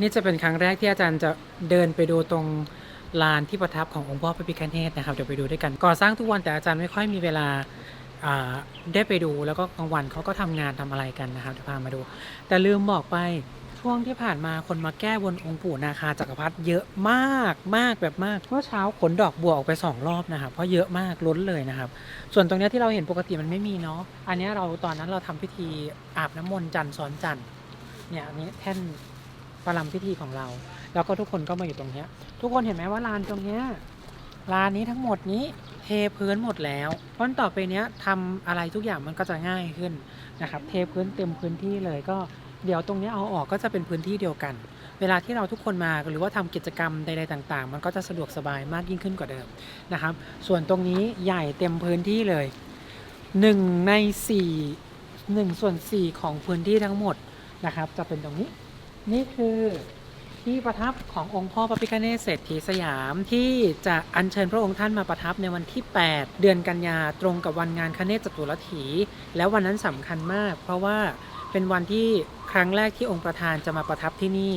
นี่จะเป็นครั้งแรกที่อาจารย์จะเดินไปดูตรงลานที่ประทับขององค์พ่อพระพิฆเนศนะครับเดี๋ยวไปดูด้วยกันก่อสร้างทุกวันแต่อาจารย์ไม่ค่อยมีเวลาได้ไปดูแล้วก็กลางวันเขาก็ทำงานทำอะไรกันนะครับเดี๋ยวพามาดู แต่ลืมบอกไปช่วงที่ผ่านมาคนมาแก้บนองค์ปู่นาคาจักรพรรดิเยอะมากมากแบบมากเมื่อเช้าขนดอกบัวออกไปสองรอบนะครับเพราะเยอะมากล้นเลยนะครับ ส่วนตรงนี้ที่เราเห็นปกติมันไม่มีเนาะอันนี้เราตอนนั้นเราทำพิธีอาบน้ำมนต์จันทร์ซ้อนจันทร์เนี่ยอันนี้แท่น ประลำพิธีของเรา แล้วก็ทุกคนก็มาอยู่ตรงเนี้ย ทุกคนเห็นไหมว่าลานตรงเนี้ยลานนี้ทั้งหมดนี้เทพื้นหมดแล้วเพราะต่อไปเนี้ยทำอะไรทุกอย่างมันก็จะง่ายขึ้นนะครับ เทพื้นเต็มพื้นที่เลยก็เดี๋ยวตรงเนี้ยเอาออกก็จะเป็นพื้นที่เดียวกัน เวลาที่เราทุกคนมาหรือว่าทำกิจกรรมใดๆต่างๆ มันก็จะสะดวกสบายมากยิ่งขึ้นกว่าเดิมนะครับ ส่วนตรงนี้ใหญ่เต็มพื้นที่เลยหนึ่งในสี่หนึ่งส่วนสี่ของพื้นที่ทั้งหมดนะครับ จะเป็นตรงนี้ นี่คือที่ประทับขององค์พ่อพระพิฆเนศเศรษฐีสยามที่จะอัญเชิญพระองค์ท่านมาประทับในวันที่ 8 เดือนกันยาตรงกับวันงานคเนศจตุรถี แล้ววันนั้นสำคัญมาก เพราะว่าเป็นวันที่ครั้งแรกที่องค์ประธานจะมาประทับที่นี่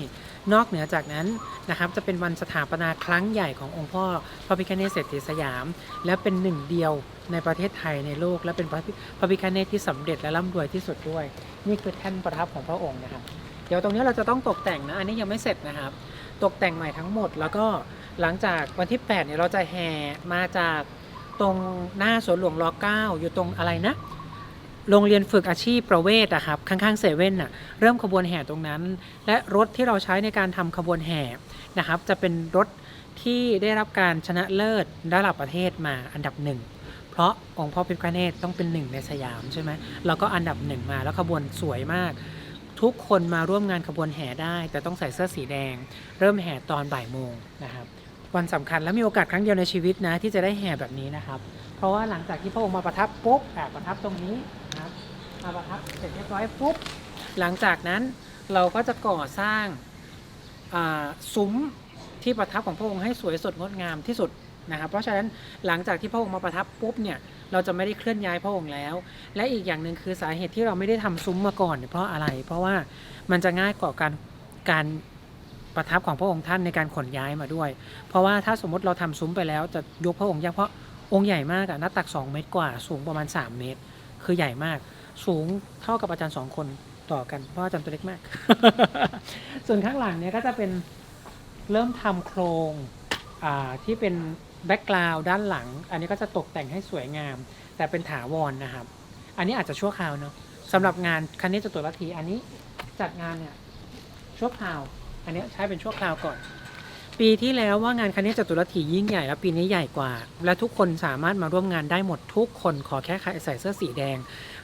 นอกเหนือจากนั้นนะครับจะเป็นวันสถาปนาครั้งใหญ่ขององค์พ่อพระพิฆเนศเศรษฐีสยาม และเป็นหนึ่งเดียวในประเทศไทยในโลก และเป็นพระพิพระพิฆเนศที่สำเร็จและร่ำรวยที่สุดด้วย นี่คือแท่นประทับของพระองค์นะครับ เดี๋ยวตรงนี้เราจะต้องตกแต่งนะ อันนี้ยังไม่เสร็จนะครับ ตกแต่งใหม่ทั้งหมด แล้วก็หลังจากวันที่8เนี่ยเราจะแห่มาจากตรงหน้าสวนหลวงร9อยู่ตรงอะไรนะ โรงเรียนฝึกอาชีพประเวศอะครับ ข้างๆเซเว่นน่ะเริ่มขบวนแห่ตรงนั้น และรถที่เราใช้ในการทำขบวนแห่นะครับ จะเป็นรถที่ได้รับการชนะเลิศระดับประเทศมาอันดับหนึ่งเพราะองค์พ่อพิฆเนศต้องเป็นหนึ่งในสยามใช่ไหมเราก็อันดับหนึ่งมาแล้วขบวนสวยมาก ทุกคนมาร่วมงานขบวนแห่ได้ แต่ต้องใส่เสื้อสีแดง เริ่มแห่ตอนบ่ายโมงนะครับวันสำคัญและมีโอกาสครั้งเดียวในชีวิตนะที่จะได้แห่แบบนี้นะครับ เพราะว่าหลังจากที่พระองค์มาประทับปุ๊บอะประทับตรงนี้นะครับมาประทับเสร็จเรียบร้อยปุ๊บหลังจากนั้นเราก็จะก่อสร้างซุ้มที่ประทับของพระองค์ให้สวยสดงดงามที่สุด นะครับเพราะฉะนั้นหลังจากที่พระองค์มาประทับปุ๊บเนี่ยเราจะไม่ได้เคลื่อนย้ายพระองค์แล้ว และอีกอย่างหนึ่งคือสาเหตุที่เราไม่ได้ทำซุ้มมาก่อนเนี่ยเพราะอะไร เพราะว่ามันจะง่ายกว่าการการประทับของพระองค์ท่านในการขนย้ายมาด้วย เพราะว่าถ้าสมมติเราทำซุ้มไปแล้วจะยกพระองค์ยากเพราะองค์ใหญ่มากอะหน้าตัก 2 เมตรกว่าสูงประมาณ 3 เมตร คือใหญ่มาก สูงเท่ากับอาจารย์สองคนต่อกันเพราะอาจารย์ตัวเล็กมาก ส่วนข้างหลังเนี่ยก็จะเป็นเริ่มทำโครงที่เป็น แบ็กกราวด์ด้านหลัง อันนี้ก็จะตกแต่งให้สวยงาม แต่เป็นถาวรนะครับ อันนี้อาจจะชั่วคราวเนาะสำหรับงานคันนี้จลัทธิอันนี้จัดงานเนี่ยชั่วคราว อันนี้ใช้เป็นชั่วคราวก่อน ปีที่แล้วว่างานคณิตจตุรถียิ่งใหญ่แล้วปีนี้ใหญ่กว่า และทุกคนสามารถมาร่วมงานได้หมดทุกคนขอแค่ใส่เสื้อสีแดง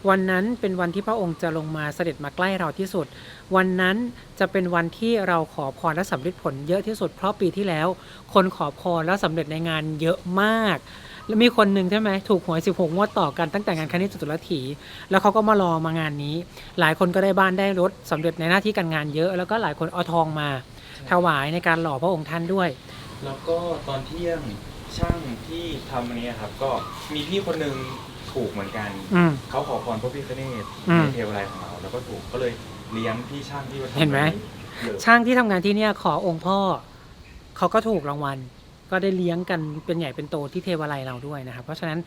วันนั้นเป็นวันที่พระองค์จะลงมาเสด็จมาใกล้เราที่สุด วันนั้นจะเป็นวันที่เราขอพรและสำเร็จผลเยอะที่สุด เพราะปีที่แล้ว คนขอพรแล้วสำเร็จในงานเยอะมากแล้วมีคนหนึ่งใช่ไหมถูกหวย 16 งวดต่อกันตั้งแต่งานคณิตจตุรถี แล้วเขาก็มารอมางานนี้ หลายคนก็ได้บ้านได้รถสำเร็จในหน้าที่การงานเยอะ แล้วก็หลายคนเอาทองมา ถวายในการหล่อพระองค์ท่านด้วย แล้วก็ตอนเที่ยงช่างที่ทำอันนี้ครับ ก็มีพี่คนหนึ่งถูกเหมือนกัน อืม เขาขอพรพระพิฆเนศอืมในเทวไลยของเราแล้วก็ถูกก็เลยเลี้ยงพี่ช่างที่าทำเห็นไหม เยอะช่างที่ทำงานที่เนี่ยขอองค์พ่อเขาก็ถูกรางวัล ก็ได้เลี้ยงกันเป็นใหญ่เป็นโตที่เทวาลัยเราด้วยนะครับ เพราะฉะนั้น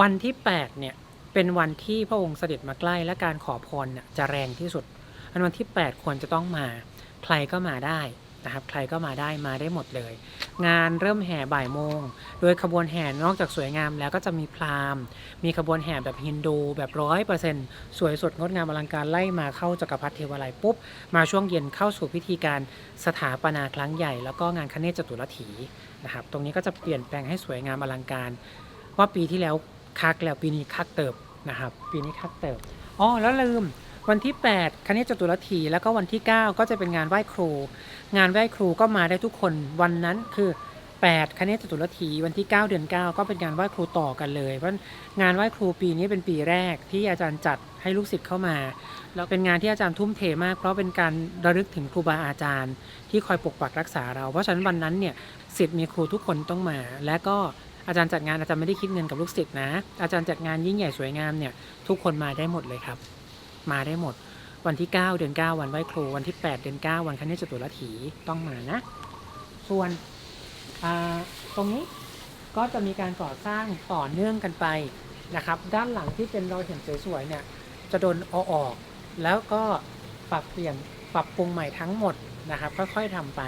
วันที่8เนี่ยเป็นวันที่พระองค์เสด็จมาใกล้และการขอพรเนี่ยจะแรงที่สุดอันวันที่ 8 ควรจะต้องมา ใครก็มาได้นะครับใครก็มาได้มาได้หมดเลย งานเริ่มแห่บ่ายโมง โดยขบวนแห่นอกจากสวยงามแล้วก็จะมีพราหมณ์ มีขบวนแห่แบบฮินดูแบบร้อยเปอร์เซ็นต์สวยสดงดงามอลังการไล่มาเข้าจักรพรรดิเทวาลัยปุ๊บ มาช่วงเย็นเข้าสู่พิธีการสถาปนาครั้งใหญ่ แล้วก็งานคเนศจตุรถีนะครับตรงนี้ก็จะเปลี่ยนแปลงให้สวยงามอลังการ ว่าปีที่แล้วคักแล้วปีนี้คักเติบนะครับปีนี้คักเติบอ๋อแล้วลืม วันที่ 8คเนศจตุรถีแล้วก็วันที่ 9 ก็จะเป็นงานไหว้ครู งานไหว้ครูก็มาได้ทุกคน วันนั้นคือ 8คเนศจตุรถีวันที่ 9 เดือน 9 ก็เป็นงานไหว้ครูต่อกันเลย เพราะงานไหว้ครูปีนี้เป็นปีแรกที่อาจารย์จัดให้ลูกศิษย์เข้ามา แล้วเป็นงานที่อาจารย์ทุ่มเทมาก เพราะเป็นการระลึกถึงครูบาอาจารย์ ที่คอยปกปักรักษาเรา เพราะฉะนั้นวันนั้นเนี่ยศิษย์มีครูทุกคนต้องมา และก็อาจารย์จัดงานอาจารย์ไม่ได้คิดเงินกับลูกศิษย์นะ อาจารย์จัดงานยิ่งใหญ่สวยงามเนี่ยทุกคนมาได้หมดเลยครับ มาได้หมด วันที่ 9 เดือน 9 วันไหว้ครูวันที่ 8 เดือน 9 วันคณิตจตุรถีต้องมานะ ส่วนตรงนี้ก็จะมีการก่อสร้างต่อเนื่องกันไปนะครับ ด้านหลังที่เป็นเราเห็นสวยๆเนี่ยจะโดนเอาออก แล้วก็ปรับเปลี่ยนปรับปรุงใหม่ทั้งหมดนะครับค่อยๆทำไป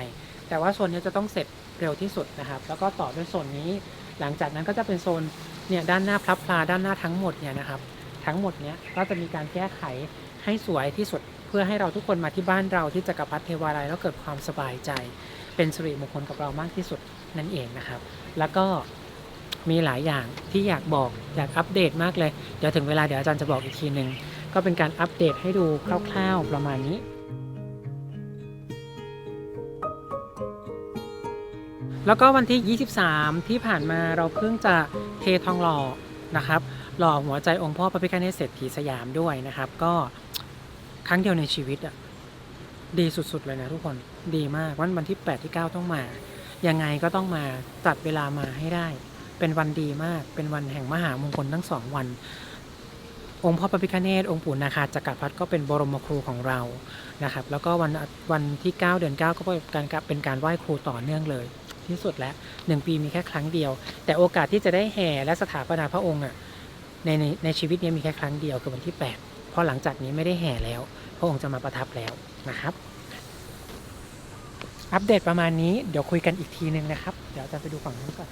แต่ว่าโซนนี้จะต้องเสร็จเร็วที่สุดนะครับ แล้วก็ต่อด้วยโซนนี้ หลังจากนั้นก็จะเป็นโซนเนี่ยด้านหน้าพลับพลาด้านหน้าทั้งหมดเนี่ยนะครับ ทั้งหมดเนี้ยก็จะมีการแก้ไขให้สวยที่สุด เพื่อให้เราทุกคนมาที่บ้านเราที่จักรพรรดิเทวาลัยแล้วเกิดความสบายใจ เป็นสิริมงคลกับเรามากที่สุดนั่นเองนะครับ แล้วก็มีหลายอย่างที่อยากบอกอยากอัปเดตมากเลย เดี๋ยวถึงเวลาเดี๋ยวอาจารย์จะบอกอีกทีหนึ่งก็เป็นการอัปเดตให้ดูคร่าว ๆประมาณนี้ แล้วก็วันที่ 23 ที่ผ่านมาเราเพิ่งจะเททองหล่อนะครับ หล่อหัวใจองค์พ่อพระพิฆเนศเศรษฐีสยามด้วยนะครับ ก็ครั้งเดียวในชีวิตอะดีสุดๆเลยนะทุกคนดีมากวันวันที่ 8 ที่ 9 ต้องมา ยังไงก็ต้องมาจัดเวลามาให้ได้ เป็นวันดีมากเป็นวันแห่งมหามงคลทั้งสองวัน องค์พ่อพระพิฆเนศองค์ปู่นาคาจักรพรรดิก็เป็นบรมครูของเรานะครับ แล้วก็วันวันที่ 9 เดือน 9 ก็เป็นการเป็นการไหว้ครูต่อเนื่องเลยที่สุดแล้วหนึ่งปีมีแค่ครั้งเดียว แต่โอกาสที่จะได้แห่และสถาปนาพระองค์อะ ในในในชีวิตนี้มีแค่ครั้งเดียวคือวันที่ 8 เพราะหลังจากนี้ไม่ได้แห่แล้ว พระองค์จะมาประทับแล้วนะครับ อัปเดตประมาณนี้เดี๋ยวคุยกันอีกทีนึงนะครับ เดี๋ยวจะไปดูฝั่งนู้นก่อน